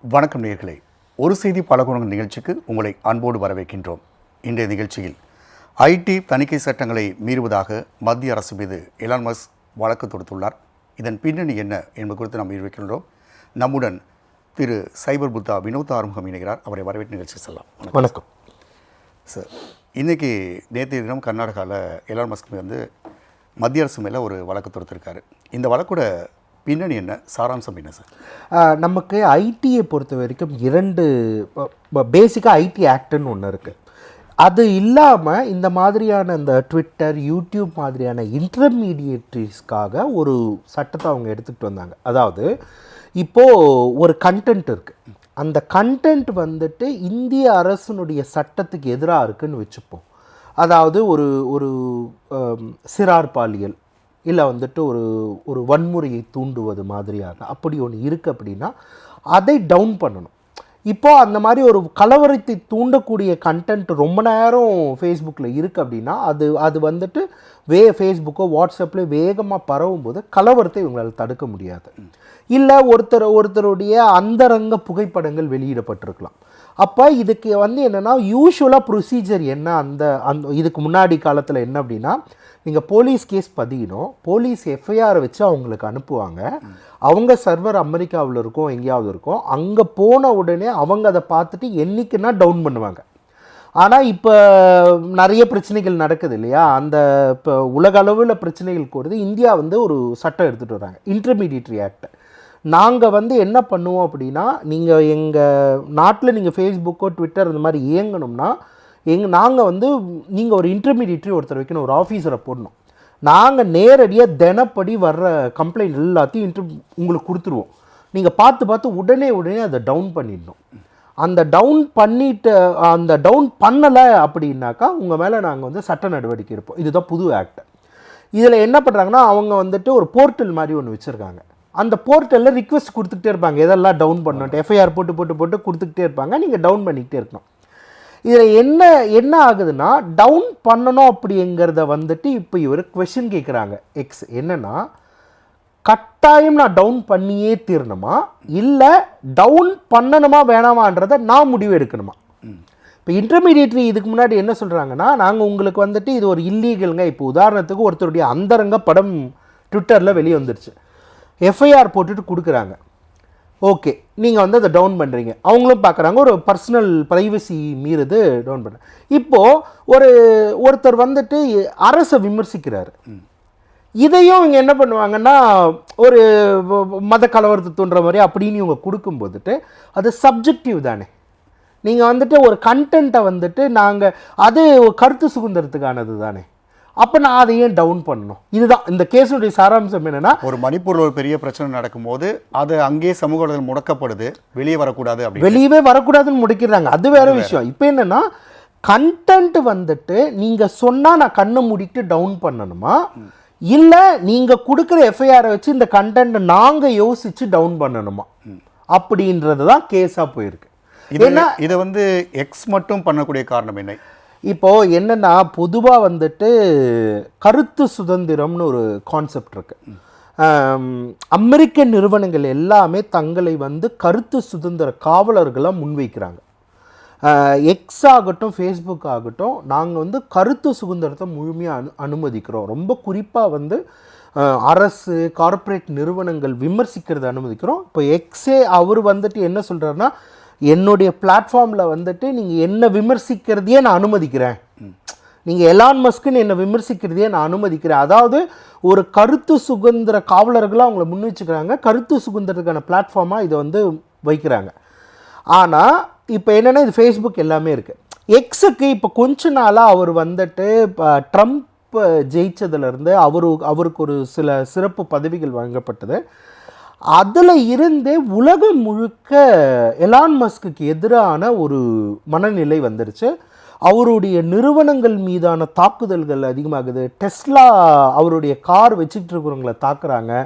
வணக்கம் நேயர்களே. ஒரு செய்தி பல குணங்கள் நிகழ்ச்சிக்கு உங்களை அன்போடு வரவேற்கின்றோம். இன்றைய நிகழ்ச்சியில் ஐடி தணிக்கை சட்டங்களை மீறுவதாக மத்திய அரசு மீது எலான் மஸ்க் வழக்கு தொடுத்துள்ளார். இதன் பின்னணி என்ன என்பது குறித்து நாம் இருக்கின்றோம் நம்முடன் திரு சைபர் புத்தா வினோத் ஆறுமுகம் இணைகிறார். அவரை வரவேற்று நிகழ்ச்சி செல்லலாம். வணக்கம். வணக்கம். சார் இன்றைக்கி நேற்றைய தினம் கர்நாடகாவில் எலான் மஸ்க் வந்து மத்திய அரசு மேலே ஒரு வழக்கு தொடுத்திருக்காரு. இந்த வழக்கோட பின்னணி என்ன? சாராம்சம் என்ன சார்? நமக்கு ஐடியை பொறுத்த வரைக்கும் இரண்டு பேசிக்காக ஐடி ஆக்டுன்னு ஒன்று இருக்குது அது இல்லாமல் இந்த மாதிரியான இந்த ட்விட்டர் யூடியூப் மாதிரியான இன்டர்மீடியேட்ரிஸ்க்காக ஒரு சட்டத்தை அவங்க எடுத்துகிட்டு வந்தாங்க. அதாவது இப்போது ஒரு கண்டென்ட் இருக்குது அந்த கண்டென்ட் வந்துட்டு இந்திய அரசினுடைய சட்டத்துக்கு எதிராக இருக்குன்னு வச்சுப்போம். அதாவது ஒரு ஒரு சிறார் பாலியல் இல்லை வந்துட்டு ஒரு ஒரு வன்முறையை தூண்டுவது மாதிரியாக அப்படி ஒன்று இருக்குது அப்படின்னா அதை டவுன் பண்ணணும். இப்போ அந்த மாதிரி ஒரு கலவரத்தை தூண்டக்கூடிய கண்டென்ட் ரொம்ப நேரம் ஃபேஸ்புக்கில் இருக்குது அப்படின்னா அது அது வந்துட்டு வே ஃபேஸ்புக்கோ வாட்ஸ்அப்லேயோ வேகமாக பரவும் போது கலவரத்தை இவங்களால் தடுக்க முடியாது. இல்லை ஒருத்தர் ஒருத்தருடைய அந்தரங்க புகைப்படங்கள் வெளியிடப்பட்டிருக்கலாம். அப்போ இதுக்கு வந்து என்னென்னா யூஷுவலாக ப்ரொசீஜர் என்ன அந்த அந்த இதுக்கு முன்னாடி காலத்தில் என்ன அப்படின்னா நீங்கள் போலீஸ் கேஸ் பதியணும். போலீஸ் எஃப்ஐஆரை வச்சு அவங்களுக்கு அனுப்புவாங்க. அவங்க சர்வர் அமெரிக்காவில் இருக்கும் எங்கேயாவது இருக்கும். அங்கே போன உடனே அவங்க அதை பார்த்துட்டு என்றைக்குன்னா டவுன் பண்ணுவாங்க. ஆனால் இப்போ நிறைய பிரச்சனைகள் நடக்குது இல்லையா? அந்த இப்போ உலக அளவில் பிரச்சனைகள் கூடுது. இந்தியா வந்து ஒரு சட்டம் எடுத்துகிட்டு வராங்க. இன்டர்மீடியட்ரி ஆக்ட் நாங்கள் வந்து என்ன பண்ணுவோம் அப்படின்னா நீங்கள் எங்கள் நாட்டில் நீங்கள் ஃபேஸ்புக்கோ ட்விட்டர் இந்த மாதிரி இயங்கணும்னா எங் நாங்கள் வந்து நீங்கள் ஒரு இன்டர்மீடியட்ரி ஒருத்தர் வைக்கணும் ஒரு ஆஃபீஸரை போடணும். நாங்கள் நேரடியாக தினப்படி வர்ற கம்ப்ளைண்ட் எல்லாத்தையும் இன்டர் உங்களுக்கு கொடுத்துருவோம். நீங்கள் பார்த்து பார்த்து உடனே உடனே அதை டவுன் பண்ணிடணும். அந்த டவுன் பண்ணிட்டு அந்த டவுன் பண்ணலை அப்படின்னாக்கா உங்கள் மேலே நாங்கள் வந்து சட்ட நடவடிக்கை எடுப்போம். இதுதான் புது ஆக்ட் இதில் என்ன பண்ணுறாங்கன்னா அவங்க வந்துட்டு ஒரு போர்ட்டல் மாதிரி ஒன்று வச்சுருக்காங்க. அந்த போர்ட்டலில் ரிக்வெஸ்ட் கொடுத்துக்கிட்டே இருப்பாங்க. எதெல்லாம் டவுன் பண்ணணும் எஃப்ஐஆர் போட்டு போட்டு போட்டு கொடுத்துக்கிட்டே இருப்பாங்க. நீங்கள் டவுன் பண்ணிக்கிட்டே இருக்கணும். இதில் என்ன என்ன ஆகுதுன்னா டவுன் பண்ணணும் அப்படிங்கிறத வந்துட்டு இப்போ இவர் கொஷின் கேட்குறாங்க எக்ஸ் என்னன்னா கட்டாயம் நான் டவுன் பண்ணியே தீரணுமா? இல்லை டவுன் பண்ணணுமா வேணாமான்றதை நான் முடிவு எடுக்கணுமா? இப்போ இன்டர்மீடியட்ரி இதுக்கு முன்னாடி என்ன சொல்கிறாங்கன்னா நாங்கள் உங்களுக்கு வந்துட்டு இது ஒரு இல்லீகலுங்க இப்போ உதாரணத்துக்கு ஒருத்தருடைய அந்தரங்க படம் ட்விட்டரில் வெளியே வந்துருச்சு. எஃப்ஐஆர் போட்டுட்டு கொடுக்குறாங்க. ஓகே நீங்கள் வந்து அதை டவுன் பண்ணுறீங்க அவங்களும் பார்க்குறாங்க ஒரு பர்சனல் ப்ரைவசி மீறுது டவுன் பண்ண இப்போது ஒரு ஒருத்தர் வந்துட்டு அரசை விமர்சிக்கிறாரு. இதையும் இவங்க என்ன பண்ணுவாங்கன்னா ஒரு மத கலவரத்தை தூண்டுற மாதிரி அப்படின்னு இவங்க கொடுக்கும்போதுட்டு அது சப்ஜெக்டிவ் தானே. நீங்கள் வந்துட்டு ஒரு கண்டென்ட்டை வந்துட்டு நாங்கள் அது ஒரு கருத்து சுதந்திரத்துக்கானது தானே. அப்போ நான் அதை ஏன் டவுன் பண்ணணும்? இதுதான். இந்த கேஸுடைய சாராம்சம் என்னென்னா ஒரு மணிப்பூரில் ஒரு பெரிய பிரச்சனை நடக்கும்போது அது அங்கேயே சமூக வலைதளம் முடக்கப்படுது. வெளியே வரக்கூடாது அப்படின்னு. வெளியவே வரக்கூடாதுன்னு முடிக்கிறாங்க அது வேற விஷயம். இப்போ என்னன்னா கண்டென்ட் வந்துட்டு நீங்க சொன்னா நான் கண்ணை மூடிட்டு டவுன் பண்ணணுமா? இல்ல நீங்க கொடுக்குற எஃப்ஐஆரை வச்சு இந்த கண்டென்ட் நாங்க யோசிச்சு டவுன் பண்ணணுமா? அப்படின்றது தான் கேஸா போயிருக்கு. இது இதை வந்து எக்ஸ் மட்டும் பண்ணக்கூடிய காரணம் என்ன? இப்போது என்னென்னா பொதுவாக வந்துட்டு கருத்து சுதந்திரம்னு ஒரு கான்செப்ட் இருக்குது அமெரிக்க நிறுவனங்கள் எல்லாமே தங்களை வந்து கருத்து சுதந்திர காவலர்களாக முன்வைக்கிறாங்க. எக்ஸ் ஆகட்டும் ஃபேஸ்புக் ஆகட்டும் நாங்கள் வந்து கருத்து சுதந்திரத்தை முழுமையாக அனு அனுமதிக்கிறோம். ரொம்ப குறிப்பாக வந்து அரசு கார்ப்பரேட் நிறுவனங்கள் விமர்சிக்கிறத அனுமதிக்கிறோம். இப்போ எக்ஸே அவர் வந்துட்டு என்ன சொல்கிறாருன்னா என்னுடைய பிளாட்ஃபார்மில் வந்துட்டு நீங்கள் என்ன விமர்சிக்கிறதையே நான் அனுமதிக்கிறேன். நீங்கள் எலான் மஸ்க்குன்னு என்னை விமர்சிக்கிறதையே நான் அனுமதிக்கிறேன். அதாவது ஒரு கருத்து சுதந்திர காவலர்களாக அவங்கள முன் வச்சுக்கிறாங்க கருத்து சுதந்திரத்துக்கான பிளாட்ஃபார்மாக இதை வந்து வைக்கிறாங்க. ஆனால் இப்போ என்னென்னா இது ஃபேஸ்புக் எல்லாமே இருக்குது எக்ஸுக்கு இப்போ கொஞ்ச நாளாக அவர் வந்துட்டு இப்போ ட்ரம்ப் ஜெயிச்சதுலேருந்து அவரு அவருக்கு ஒரு சில சிறப்பு பதவிகள் வழங்கப்பட்டது. அதில் இருந்தே உலகம் முழுக்க எலான் மஸ்க்கு எதிரான ஒரு மனநிலை வந்துருச்சு. அவருடைய நிறுவனங்கள் மீதான தாக்குதல்கள் அதிகமாகுது. டெஸ்லா அவருடைய கார் வச்சுக்கிட்டு இருக்கிறவங்கள தாக்குறாங்க.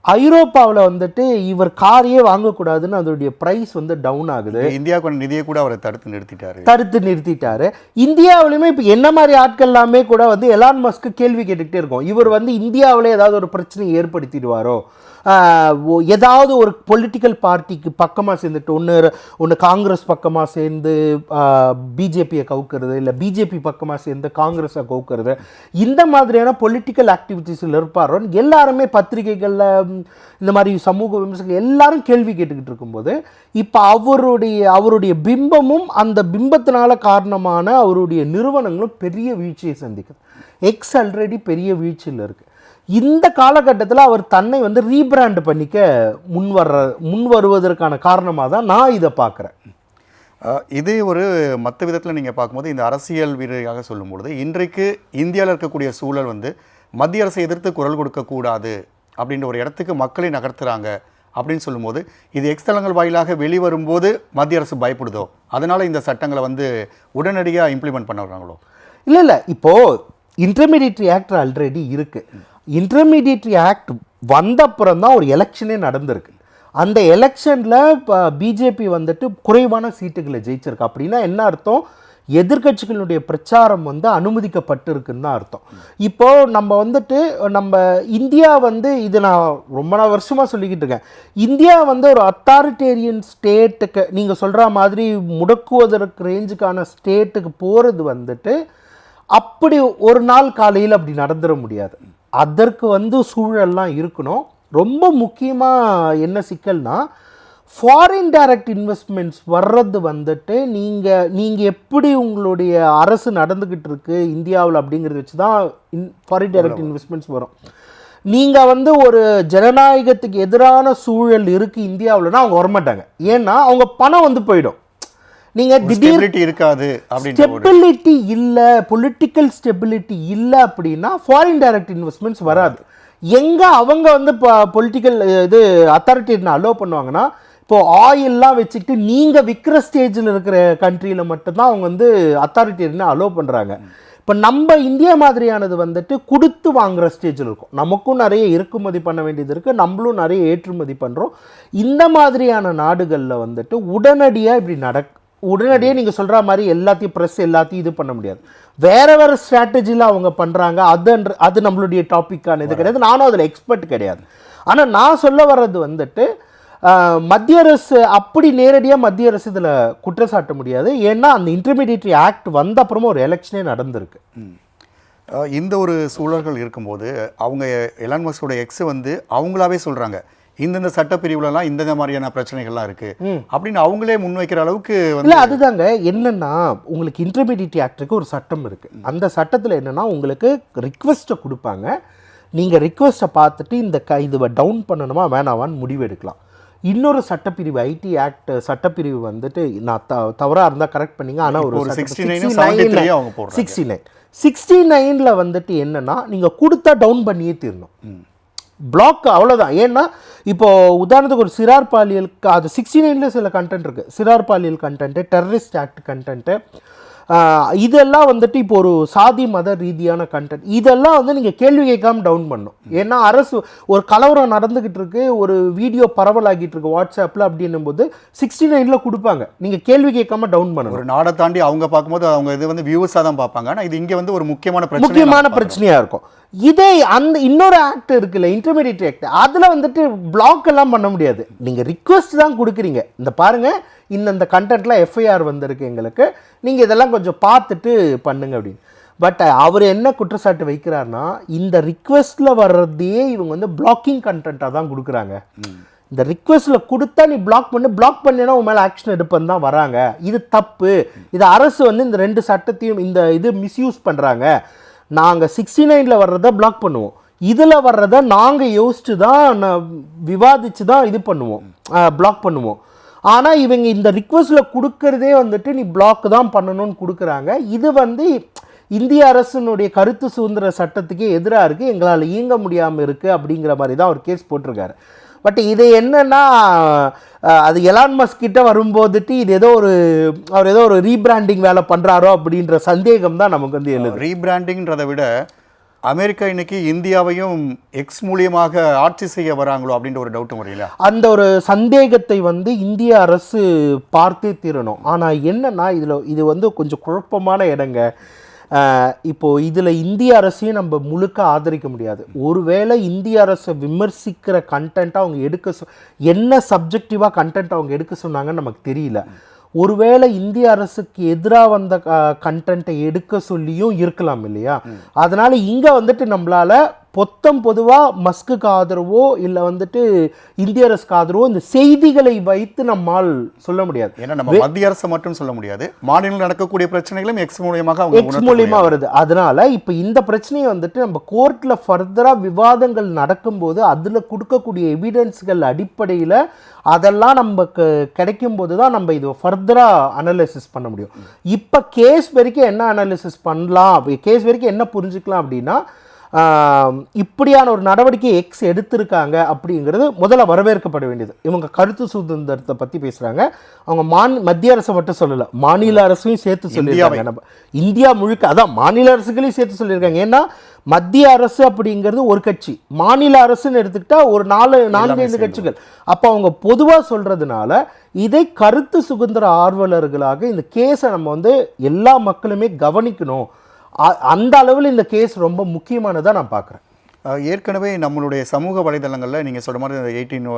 ஐரோப்பாவில் வந்துட்டு இவர் காரையே வாங்கக்கூடாதுன்னு அதோடைய ப்ரைஸ் வந்து டவுன் ஆகுது. இந்தியாவுக்கான நிதியை கூட அவரை தடுத்து நிறுத்திட்டாரு. தடுத்து நிறுத்திட்டாரு. இந்தியாவிலுமே இப்போ என்ன மாதிரி ஆட்கள் எல்லாமே கூட வந்து எலான் மஸ்க்கு கேள்வி கேட்டுக்கிட்டே இருக்கோம். இவர் வந்து இந்தியாவிலே ஏதாவது ஒரு பிரச்சனை ஏற்படுத்திடுவாரோ? ஏதாவது ஒரு பொலிட்டிக்கல் பார்ட்டிக்கு பக்கமாக சேர்ந்துட்டு ஒன்று ஒன்று காங்கிரஸ் பக்கமாக சேர்ந்து பிஜேபியை கவுக்கிறது இல்லை பிஜேபி பக்கமாக சேர்ந்து காங்கிரஸை கவுக்கிறது இந்த மாதிரியான பொலிட்டிக்கல் ஆக்டிவிட்டீஸில் இருப்பாரோ எல்லாருமே பத்திரிகைகளில் இந்த மாதிரி சமூக விமர்சகர்கள் எல்லாரும் கேள்வி கேட்டுக்கிட்டு இருக்கும்போது இப்போ அவருடைய அவருடைய பிம்பமும் அந்த பிம்பத்தினால காரணமான அவருடைய நிறுவனங்களும் பெரிய வீழ்ச்சியை சந்திக்குது. எக்ஸ் ஆல்ரெடி பெரிய வீழ்ச்சியில் இருக்குது இந்த காலகட்டத்தில் அவர் தன்னை வந்து ரீபிராண்ட் பண்ணிக்க முன் வர்ற முன் வருவதற்கான காரணமாக தான் நான் இதை பார்க்குறேன். இதே ஒரு மற்ற விதத்தில் நீங்கள் பார்க்கும்போது இந்த அரசியல் வீரராக சொல்லும்பொழுது இன்றைக்கு இந்தியாவில் இருக்கக்கூடிய சூழல் வந்து மத்திய அரசை எதிர்த்து குரல் கொடுக்கக்கூடாது அப்படின்ற ஒரு இடத்துக்கு மக்களை நகர்த்துறாங்க அப்படின்னு சொல்லும்போது இது எக்ஸ்தலங்கள் வாயிலாக வெளிவரும்போது மத்திய அரசு பயப்படுதோ? அதனால் இந்த சட்டங்களை வந்து உடனடியாக இம்ப்ளிமெண்ட் பண்ண வர்றாங்களோ? இல்லை இல்லை. இப்போது இன்டர்மீடியட்ரி ஆக்ட் ஆல்ரெடி இருக்குது இன்டர்மீடியட்ரி ஆக்ட் வந்த அப்புறம் தான் ஒரு எலெக்ஷனே நடந்திருக்கு. அந்த எலெக்ஷனில் இப்போ பிஜேபி வந்துட்டு குறைவான சீட்டுகளை ஜெயிச்சிருக்கு. அப்படின்னா என்ன அர்த்தம்? எதிர்கட்சிகளுடைய பிரச்சாரம் வந்து அனுமதிக்கப்பட்டிருக்குன்னு தான் அர்த்தம். இப்போது நம்ம வந்துட்டு நம்ம இந்தியா வந்து இது நான் ரொம்ப நாள் வருஷமாக சொல்லிக்கிட்டு இருக்கேன். இந்தியா வந்து ஒரு அத்தாரிட்டேரியன் ஸ்டேட்டுக்கு நீங்கள் சொல்கிற மாதிரி முடக்குவதற்கு ரேஞ்சுக்கான ஸ்டேட்டுக்கு போகிறது வந்துட்டு அப்படி ஒரு நாள் காலையில் அப்படி நடந்துட முடியாது. அதற்கு வந்து சூழல்லாம் இருக்கணும். ரொம்ப முக்கியமாக என்ன சிக்கல்னா ஃபாரின் டைரக்ட் இன்வெஸ்ட்மெண்ட்ஸ் வர்றது வந்துட்டு நீங்கள் நீங்கள் எப்படி உங்களுடைய அரசு நடந்துக்கிட்டு இருக்கு இந்தியாவில் அப்படிங்கிறத வச்சு தான் இன் ஃபாரின் டைரக்ட் இன்வெஸ்ட்மெண்ட்ஸ் வரும். நீங்கள் வந்து ஒரு ஜனநாயகத்துக்கு எதிரான சூழல் இருக்குது இந்தியாவில்னா அவங்க வரமாட்டாங்க. ஏன்னா அவங்க பணம் வந்து போயிடும். நீங்கள் திடீர் இருக்காது ஸ்டெபிலிட்டி இல்லை பொலிட்டிக்கல் ஸ்டெபிலிட்டி இல்லை அப்படின்னா ஃபாரின் டைரக்ட் இன்வெஸ்ட்மெண்ட்ஸ் வராது. எங்கே அவங்க வந்து இப்போ பொலிட்டிக்கல் இது அத்தாரிட்டின்னு அலோவ் பண்ணுவாங்கன்னா இப்போ ஆயில்லாம் வச்சுக்கிட்டு நீங்கள் விற்கிற ஸ்டேஜில் இருக்கிற கண்ட்ரியில் மட்டும்தான் அவங்க வந்து அத்தாரிட்டின்னு அலோவ் பண்ணுறாங்க இப்போ நம்ம இந்தியா மாதிரியானது வந்துட்டு கொடுத்து வாங்குற ஸ்டேஜில் இருக்கும். நமக்கும் நிறைய இறக்குமதி பண்ண வேண்டியது இருக்குது நம்மளும் நிறைய ஏற்றுமதி பண்ணுறோம் இந்த மாதிரியான நாடுகளில் வந்துட்டு உடனடியாக இப்படி நடக் உடனடியாக நீங்கள் சொல்கிற மாதிரி எல்லாத்தையும் ப்ரெஸ் எல்லாத்தையும் இது பண்ண முடியாது. வேற வேற ஸ்ட்ராட்டஜியில் அவங்க பண்ணுறாங்க அதுன்ற அது நம்மளுடைய டாப்பிக்கான இது கிடையாது. நானும் அதில் எக்ஸ்பர்ட் கிடையாது. ஆனால் நான் சொல்ல வர்றது வந்துட்டு மத்திய அரசு அப்படி நேரடியாக மத்திய அரசு இதில் குற்றச்சாட்ட முடியாது. ஏன்னா அந்த இன்டர்மீடியட்ரி ஆக்ட் வந்த அப்புறமா ஒரு எலெக்ஷனே நடந்திருக்கு. இந்த ஒரு சூழல்கள் இருக்கும்போது அவங்க எலான் மஸ்கோட எக்ஸ் வந்து அவங்களாவே சொல்றாங்க. இந்தந்த சட்டப்பிரிவுலலாம் இந்தந்த மாதிரியான பிரச்சனைகள்லாம் இருக்கு. அப்படின்னு அவங்களே முன்வைக்கிற அளவுக்கு இல்லை அதுதாங்க. என்னன்னா உங்களுக்கு இன்டர்மீடியட் ஆக்டுக்கு ஒரு சட்டம் இருக்கு. அந்த சட்டத்தில் என்னன்னா உங்களுக்கு ரிக்வெஸ்ட்டை கொடுப்பாங்க. நீங்கள் ரிக்வெஸ்ட்டை பார்த்துட்டு இந்த க இதுவை டவுன் பண்ணணுமா வேணாவான்னு முடிவு எடுக்கலாம். இன்னொரு சட்டப்பிரிவு ஐடி ஆக்ட் சட்டப்பிரிவு வந்துட்டு நான் த தவறாக இருந்தால் கரெக்ட் பண்ணீங்க. ஆனால் ஒரு ஒரு 69 73 அவங்க போடுறாங்க. சிக்ஸ்டி நைன் சிக்ஸ்டி நைனில் வந்துட்டு என்னன்னா நீங்கள் கொடுத்தா டவுன் பண்ணியே தீரணும். பிளாக் அவ்வளோதான் ஏன்னா இப்போ உதாரணத்துக்கு ஒரு சிறார் பாலியல் அது சிக்ஸ்டி நைனில் சில கண்டென்ட் இருக்குது சிறார் பாலியல் கண்டென்ட்டு டெரரிஸ்ட் ஆக்ட் கண்டென்ட்டு இதெல்லாம் வந்துட்டு இப்போ ஒரு சாதி மத ரீதியான கண்டென்ட் இதெல்லாம் வந்து நீங்கள் கேள்வி கேட்காம டவுன் பண்ணும் ஏன்னா அரசு ஒரு கலவரம் நடந்துக்கிட்டு இருக்கு ஒரு வீடியோ பரவலாகிட்டு இருக்கு வாட்ஸ்அப்பில் அப்படின்னும் போது சிக்ஸ்டி நைனில் கொடுப்பாங்க. நீங்கள் கேள்வி கேட்காம டவுன் பண்ணணும். ஒரு நாடை தாண்டி அவங்க பார்க்கும்போது அவங்க இது வந்து வியூவர்ஸாக தான் பார்ப்பாங்க. ஆனால் இது இங்கே வந்து ஒரு முக்கியமான முக்கியமான பிரச்சனையா இருக்கும். இதே அந்த இன்னொரு ஆக்ட் இருக்குல்ல இன்டர்மீடியட் ஆக்ட் அதில் வந்துட்டு பிளாக் எல்லாம் பண்ண முடியாது. நீங்கள் ரிக்வெஸ்ட் தான் கொடுக்குறீங்க. இந்த பாருங்க இந்தந்த கண்டென்ட்லாம் எஃப்ஐஆர் வந்திருக்கு எங்களுக்கு. நீங்கள் இதெல்லாம் கொஞ்சம் பார்த்துட்டு பண்ணுங்க அப்படின்னு. பட் அவர் என்ன குற்றச்சாட்டு வைக்கிறாருன்னா இந்த ரிக்வெஸ்ட்டில் வர்றதையே இவங்க வந்து பிளாக்கிங் கண்டென்ட்டாக தான் கொடுக்குறாங்க. இந்த ரிக்வெஸ்ட்டில் கொடுத்தா நீ பிளாக் பண்ணு பிளாக் பண்ணினா உன் மேலே ஆக்ஷன் எடுப்பேன்னு தான் வராங்க. இது தப்பு. இது அரசு வந்து இந்த ரெண்டு சட்டத்தையும் இந்த இது மிஸ்யூஸ் பண்ணுறாங்க நாங்கள் சிக்ஸ்டி நைனில் வர்றதை பிளாக் பண்ணுவோம். இதில் வர்றதை நாங்கள் யோசிச்சு தான் ந- விவாதிச்சு தான் இது பண்ணுவோம். பிளாக் பண்ணுவோம். ஆனால் இவங்க இந்த ரிக்வெஸ்ட்டில் கொடுக்கறதே வந்துட்டு நீ பிளாக் தான் பண்ணணும்னு கொடுக்குறாங்க. இது வந்து இந்திய அரசினுடைய கருத்து சுதந்திர சட்டத்துக்கே எதிராக இருக்குது எங்களால் இயங்க முடியாமல் இருக்குது அப்படிங்கிற மாதிரி தான் அவர் கேஸ் போட்டிருக்காரு. பட் இது என்னென்னா அது எலான் மஸ்கிட்ட வரும்போதுட்டு இது ஏதோ ஒரு அவர் ஏதோ ஒரு ரீபிராண்டிங் வேலை பண்ணுறாரோ அப்படின்ற சந்தேகம் தான் நமக்கு வந்து எழுது. ரீபிராண்டிங்கிறத விட அமெரிக்கா இன்னைக்கு இந்தியாவையும் எக்ஸ் மூலியமாக ஆட்சி செய்ய வராங்களோ அப்படின்ற ஒரு டவுட்டும் வரையில அந்த ஒரு சந்தேகத்தை வந்து இந்திய அரசு பார்த்து தீரணும். ஆனால் என்னன்னா இதில் இது வந்து கொஞ்சம் குழப்பமான இடங்க இப்போது இப்போ இதில் இந்திய அரசையும் நம்ம முழுக்க ஆதரிக்க முடியாது. ஒருவேளை இந்திய அரசை விமர்சிக்கிற கண்டென்ட் அவங்க எடுக்க சொ என்ன சப்ஜெக்டிவாக கண்டென்ட் அவங்க எடுக்க சொன்னாங்கன்னு நமக்கு தெரியல. ஒருவேளை இந்திய அரசுக்கு எதிராக வந்த கண்டென்ட்டை எடுக்க சொல்லியும் இருக்கலாம் இல்லையா? அதனால இங்கே வந்துட்டு நம்மளால பொத்தம் பொதுவாக மஸ்குக்கு ஆதரவோ இல்லை வந்துட்டு இந்திய அரசுக்கு ஆதரவோ இந்த செய்திகளை வைத்து நம்மால் சொல்ல முடியாது. ஏன்னா நம்ம மத்திய அரசை மட்டும் சொல்ல முடியாது. மாநிலம் நடக்கக்கூடிய பிரச்சனைகளும் எக்ஸ் மூலியமாக எக்ஸ் உணர்த்த மூலியமா வருது. அதனால இப்போ இந்த பிரச்சனையை வந்துட்டு நம்ம கோர்ட்ல ஃபர்தரா விவாதங்கள் நடக்கும்போது அதுல கொடுக்கக்கூடிய எவிடன்ஸ்கள் அடிப்படையில அதெல்லாம் நமக்கு கிடைக்கும் போது தான் நம்ம இது ஃபர்தரா அனலைசிஸ் பண்ண முடியும். இப்போ கேஸ் வரைக்கும் என்ன அனலைசிஸ் பண்ணலாம்? கேஸ் வரைக்கும் என்ன புரிஞ்சுக்கலாம் அப்படின்னா இப்படியான ஒரு நடவடிக்கை எக்ஸ் எடுத்திருக்காங்க அப்படிங்கிறது முதல்ல வரவேற்கப்பட வேண்டியது. இவங்க கருத்து சுதந்திரத்தை பற்றி பேசுகிறாங்க அவங்க மாந் மத்திய அரசை மட்டும் சொல்லலை மாநில அரசையும் சேர்த்து சொல்லியிருக்காங்க. நம்ம இந்தியா முழுக்க அதான் மாநில அரசுகளையும் சேர்த்து சொல்லியிருக்காங்க. ஏன்னா மத்திய அரசு அப்படிங்கிறது ஒரு கட்சி. மாநில அரசுன்னு எடுத்துக்கிட்டா ஒரு நாலு நான்கு ஐந்து கட்சிகள். அப்போ அவங்க பொதுவாக சொல்றதுனால இதை கருத்து சுதந்திர ஆர்வலர்களாக இந்த கேஸை நம்ம வந்து எல்லா மக்களுமே கவனிக்கணும். அந்த அளவில் இந்த கேஸ் ரொம்ப முக்கியமானதாக நான் பார்க்குறேன் ஏற்கனவே நம்மளுடைய சமூக வலைதளங்களில் நீங்கள் சொல்கிற மாதிரி இந்த எயிட்டீன்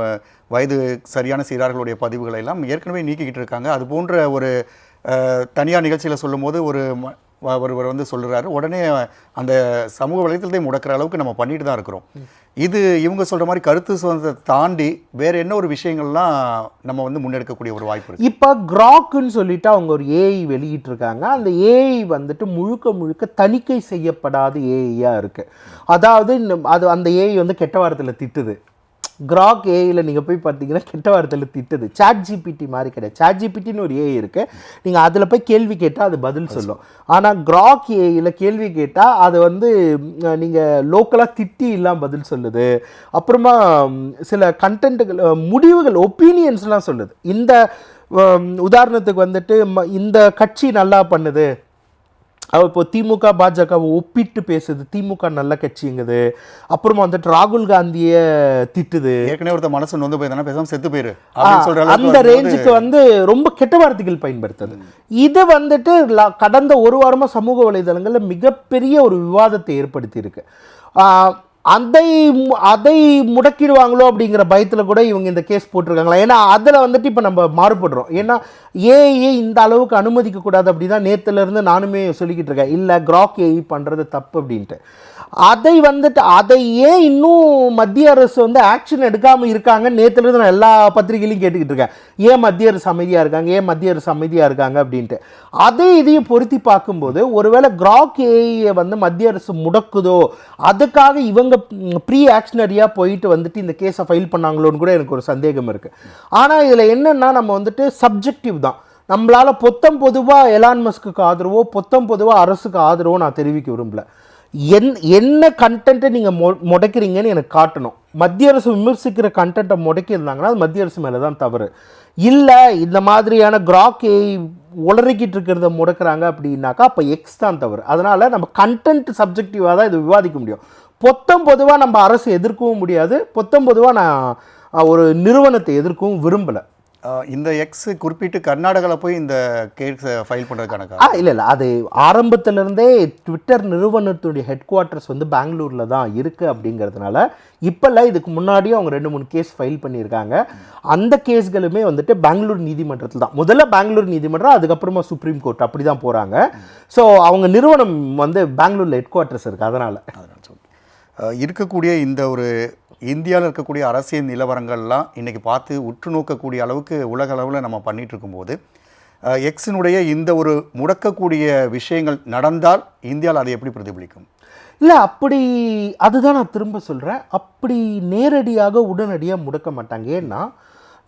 வயது சரியான சீரார்களுடைய பதிவுகளை எல்லாம் ஏற்கனவே நீக்கிக்கிட்டு இருக்காங்க. அது போன்ற ஒரு தனியார் நிகழ்ச்சியில் சொல்லும்போது ஒரு ஒருவர் வந்து சொல்கிறாரு உடனே அந்த சமூக வலைத்தளத்தை முடக்கிற அளவுக்கு நம்ம பண்ணிட்டு தான் இருக்கிறோம். இது இவங்க சொல்கிற மாதிரி கருத்து சுதந்திரத்தை தாண்டி வேறு என்ன ஒரு விஷயங்கள்லாம் நம்ம வந்து முன்னெடுக்கக்கூடிய ஒரு வாய்ப்பு இப்போ கிராக்குன்னு சொல்லிட்டு அவங்க ஒரு ஏஐ வெளியிட்டிருக்காங்க. அந்த ஏஐ வந்துட்டு முழுக்க முழுக்க தணிக்கை செய்யப்படாத ஏஐயாக இருக்குது அதாவது இந்த- அது அந்த ஏஐ வந்து கெட்ட வாரத்தில் திட்டுது. கிராக் ஏஐயில் நீங்கள் போய் பார்த்தீங்கன்னா கெட்ட வார்த்தையில் திட்டுது. சாட் ஜிபிடி மாதிரி கிடையாது. சாட் ஜிபிடின்னு ஒரு ஏஐ இருக்குது நீங்கள் அதில் போய் கேள்வி கேட்டால் அது பதில் சொல்லும். ஆனால் கிராக் ஏஐயில் கேள்வி கேட்டால் அது வந்து நீங்கள் லோக்கலாக திட்டி எல்லாம் பதில் சொல்லுது. அப்புறமா சில கண்டென்ட்டுகள் முடிவுகள் ஒப்பீனியன்ஸ்லாம் சொல்லுது. இந்த உதாரணத்துக்கு வந்துட்டு இந்த கட்சி நல்லா பண்ணுது. அவ இப்போ திமுக பாஜகவை ஒப்பிட்டு பேசுது. திமுக நல்ல கட்சிங்குது. அப்புறமா வந்துட்டு ராகுல் காந்தியை திட்டுது. ஏற்கனவே ஒருத்தர் மனசு நொந்து போய் தானே பேசாமல் செத்து போயிரு. அந்த ரேஞ்சுக்கு வந்து ரொம்ப கெட்ட வார்த்தைகள் பயன்படுத்துது. இது வந்துட்டு கடந்த ஒரு வாரமா சமூக வலைதளங்கள்ல மிகப்பெரிய ஒரு விவாதத்தை ஏற்படுத்தி இருக்கு அதை அதை முடக்கிடுவாங்களோ அப்படிங்கிற பயத்தில் கூட இவங்க இந்த கேஸ் போட்டிருக்காங்களா? ஏன்னா அதில் வந்துட்டு இப்போ நம்ம மாறுபடுறோம். ஏன்னா ஏஐ இந்த அளவுக்கு அனுமதிக்கக்கூடாது அப்படி அப்படிதான் நேற்றுலேருந்து நானுமே சொல்லிக்கிட்டு இருக்கேன். இல்லை கிராக் ஏஐ பண்ணுறது தப்பு அப்படின்ட்டு. அதை வந்துட்டு அதை ஏன் இன்னும் மத்திய அரசு வந்து ஆக்ஷன் எடுக்காமல் இருக்காங்க நேற்றுலேருந்து நான் எல்லா பத்திரிகையிலையும் கேட்டுக்கிட்டு இருக்கேன். ஏன் மத்திய அரசு அமைதியாக இருக்காங்க? ஏன் மத்திய அரசு அமைதியாக இருக்காங்க அப்படின்ட்டு. அதே இதையும் பொருத்தி பார்க்கும்போது ஒருவேளை கிராக் ஏஐயை வந்து மத்திய அரசு முடக்குதோ அதுக்காக இவங்க ப்ரீ ஆக்ஷனரியாக போயிட்டு வந்துட்டு இந்த கேஸை ஃபைல் பண்ணாங்களோன்னு கூட எனக்கு ஒரு சந்தேகம் இருக்குது ஆனால் இதில் என்னென்னா நம்ம வந்துட்டு சப்ஜெக்டிவ் தான். நம்மளால பொத்தம் பொதுவாக எலான் மஸ்க்கு ஆதரவோ பொத்தம் பொதுவாக அரசுக்கு ஆதரவோ நான் தெரிவிக்க விரும்பல. என் என்ன கண்டென்ட்டை நீங்கள் மொ முடக்கிறீங்கன்னு எனக்கு காட்டணும். மத்திய அரசு விமர்சிக்கிற கண்டென்ட்டை முடக்கியிருந்தாங்கன்னா அது மத்திய அரசு மேலே தான் தவறு. இல்லை இந்த மாதிரியான கிராக்கை உளறிக்கிட்டு இருக்கிறத முடக்கிறாங்க அப்படின்னாக்கா அப்போ எக்ஸ் தான் தவறு. அதனால் நம்ம கண்டென்ட் சப்ஜெக்டிவாக தான் இது விவாதிக்க முடியும். பொத்தம் பொதுவாக நம்ம அரசு எதிர்க்கவும் முடியாது. பொத்தம் பொதுவாக நான் ஒரு நிறுவனத்தை எதிர்க்கவும் விரும்பலை. இந்த எக்ஸ் குறிப்பிட்டு கர்நாடகாவில் போய் இந்த கேஸ் ஃபைல் பண்ணுறதுக்கான ஆ இல்லை இல்லை. அது ஆரம்பத்திலிருந்தே ட்விட்டர் நிறுவனத்துடைய ஹெட் குவார்ட்டர்ஸ் வந்து பெங்களூரில் தான் இருக்குது அப்படிங்கிறதுனால இப்போல்லாம் இதுக்கு முன்னாடியும் அவங்க ரெண்டு மூணு கேஸ் ஃபைல் பண்ணியிருக்காங்க. அந்த கேஸ்களுமே வந்துட்டு பெங்களூர் நீதிமன்றத்தில் தான். முதல்ல பெங்களூர் நீதிமன்றம் அதுக்கப்புறமா சுப்ரீம் கோர்ட் அப்படி தான் போகிறாங்க ஸோ அவங்க நிறுவனம் வந்து பெங்களூரில் ஹெட் குவார்ட்டர்ஸ் இருக்குது அதனால் இருக்கக்கூடிய இந்த ஒரு இந்தியாவில் இருக்கக்கூடிய அரசியல் நிலவரங்கள்லாம் இன்றைக்கி பார்த்து உற்று நோக்கக்கூடிய அளவுக்கு உலக அளவில் நம்ம பண்ணிட்டு இருக்கும்போது எக்ஸினுடைய இந்த ஒரு முடக்கக்கூடிய விஷயங்கள் நடந்தால் இந்தியாவில் அதை எப்படி பிரதிபலிக்கும்? இல்லை அப்படி அதுதான் நான் திரும்ப சொல்கிறேன் அப்படி நேரடியாக உடனடியாக முடக்க மாட்டாங்க. ஏன்னா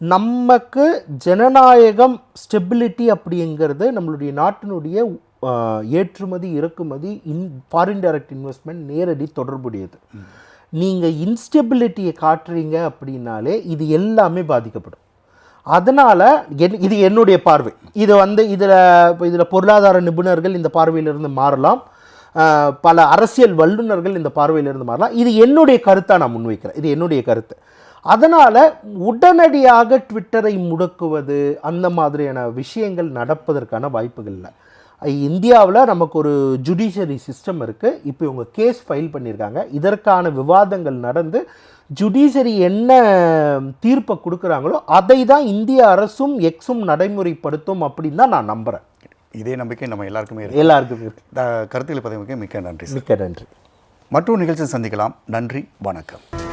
நமக்கு ஜனநாயகம் ஸ்டெபிலிட்டி அப்படிங்கிறது நம்மளுடைய நாட்டினுடைய ஏற்றுமதி இறக்குமதி இன் ஃபாரின் டைரக்ட் இன்வெஸ்ட்மெண்ட் நேரடி தொடர்புடையது. நீங்கள் இன்ஸ்டெபிலிட்டியை காட்டுறீங்க அப்படின்னாலே இது எல்லாமே பாதிக்கப்படும். அதனால் என் இது என்னுடைய பார்வை. இது வந்து இதில் இப்போ இதில் பொருளாதார நிபுணர்கள் இந்த பார்வையிலிருந்து மாறலாம். பல அரசியல் வல்லுநர்கள் இந்த பார்வையிலிருந்து மாறலாம். இது என்னுடைய கருத்தாக நான் முன்வைக்கிறேன். இது என்னுடைய கருத்து. அதனால் உடனடியாக ட்விட்டரை முடக்குவது அந்த மாதிரியான விஷயங்கள் நடப்பதற்கான வாய்ப்புகள் இல்லை. இந்தியாவில் நமக்கு ஒரு ஜுடிஷியரி சிஸ்டம் இருக்குது இப்போ இவங்க கேஸ் ஃபைல் பண்ணியிருக்காங்க இதற்கான விவாதங்கள் நடந்து ஜுடிஷியரி என்ன தீர்ப்பை கொடுக்குறாங்களோ அதை தான் இந்திய அரசும் எக்ஸும் நடைமுறைப்படுத்தும் அப்படின்னு தான் நான் நம்புகிறேன் இதே நம்பிக்கை நம்ம எல்லாருக்குமே இருக்கு. எல்லாருக்கும் இருக்கு. கருத்துக்களை பதிவுக்கு மிக்க நன்றி மிக்க நன்றி. மற்றொரு நிகழ்ச்சியில் சந்திக்கலாம். நன்றி வணக்கம்.